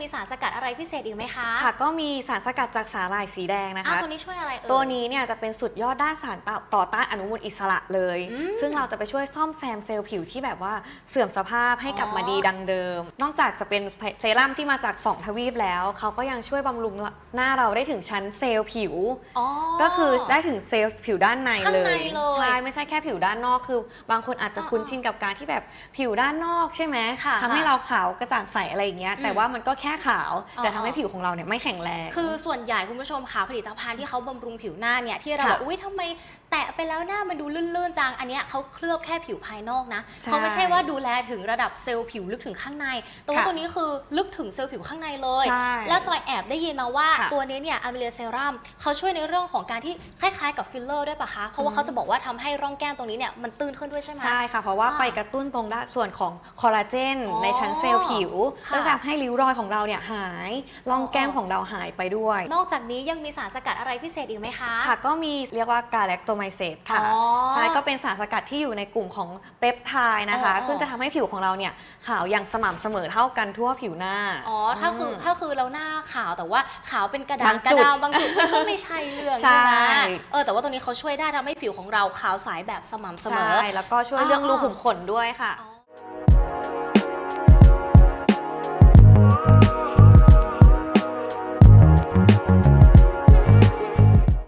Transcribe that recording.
มีสารสกัดอะไรพิเศษอีกไหมคะค่ะก็มีสารสกัดจากสาหร่ายสีแดงนะอ้าวคะ ตัวนี้ช่วยอะไรเอ่ย ตัวนี้เนี่ยจะเป็นสุดยอดด้านสารต่อต้านอนุมูลอิสระเลย อืมซึ่งเราจะไปช่วยซ่อมแซมเซลล์ผิวที่แบบว่าเสื่อมสภาพให้กลับมาอ๋อ ดีดังเดิม นอกจากจะเป็นเซรั่มที่มาจาก2ทวีปแล้ว เขาก็ยังช่วยบำรุงหน้าเราได้ถึงชั้นเซลล์ผิว อ๋อ ก็คือได้ถึงเซลล์ผิวด้านในข้างเลในยเลยใช่ไม่ใช่แค่ผิวด้านนอกคือบางคนอาจจะอ๋อคุ้นชินกับการที่แบบผิวด้านนอกใช่ไหมค่ะทำให้ค่ะเราขาวกระจ่างใสอะไรอย่างเงี้ยอืมแต่ว่ามันก็แค่ขาว แต่อ๋อทำให้ผิวของเราเนี่ยไม่แข็งแรง คือส่วนใหญ่คุณผู้ชมค่ะผลิตภัณฑ์ที่เขาบำรุงผิวหน้าเนี่ยที่เราค่ะ บอกอุ้ยทำไมแตะไปแล้วหน้ามันดูลื่นๆจังอันเนี้ยเขาเคลือบแค่ผิวภายนอกนะใช่เขาไม่ใช่ว่าดูแลถึงระดับเซลล์ผิวลึกถึงข้างใน แต่ว่าค่ะตัวนี้คือลึกถึงเซลล์ผิวข้างในเลย ใช่แล้วจอยแอบได้ยินมาว่าค่ะตัวนี้เนี่ยอะมิเลียเซรั่มเขาช่วยในเรื่องของการที่คล้ายๆกับฟิลเลอร์ด้วยปะคะ เพราะว่าเขาจะบอกว่าทำให้ร่องแก้มตรงนี้เนี่ยมันตื้นขึ้นด้วยใช่ไหม ใช่ค่ะ เพราะว่าอ่าไปกระตุ้นตรงด้านส่วนของคอลลาเจนอ๋อในชั้นเซลล์ผิวค่ะก็จะทำให้ริ้วรอยของเราเนี่ยหายร่องแก้มอ๋อ ของเราหายไปด้วย นอกจากนี้ยังมีสารสกัดอะไรพิเศษอีกไหมคะ ค่ะก็มีเรียกว่ากาแลคโตไมเซตค่ะอ๋อใช่ก็เป็นสารสกัดที่อยู่ในกลุ่มของเปปไทด์นะคะ อ๋อ ซึ่งจะทำให้ผิวของเราเนี่ยขาวอย่างสม่ำเสมอเท่ากันทั่วผิวหน้า อ๋อ ถ้าคือมถ้าคือเราหน้าขาวแต่ว่าขาวเป็นกระดาษบางกระจุดดาวบางจุดมันก็ไม่ใช่เรื่องใช่ใช่ ไหมเออแต่ว่าตัวนี้เขาช่วยได้ทำให้ผิวของเราขาวใสแบบสม่ำเสมอ ใช่แล้วก็ช่วยเรื่องรูขุมขนด้วยค่ะ อ๋อ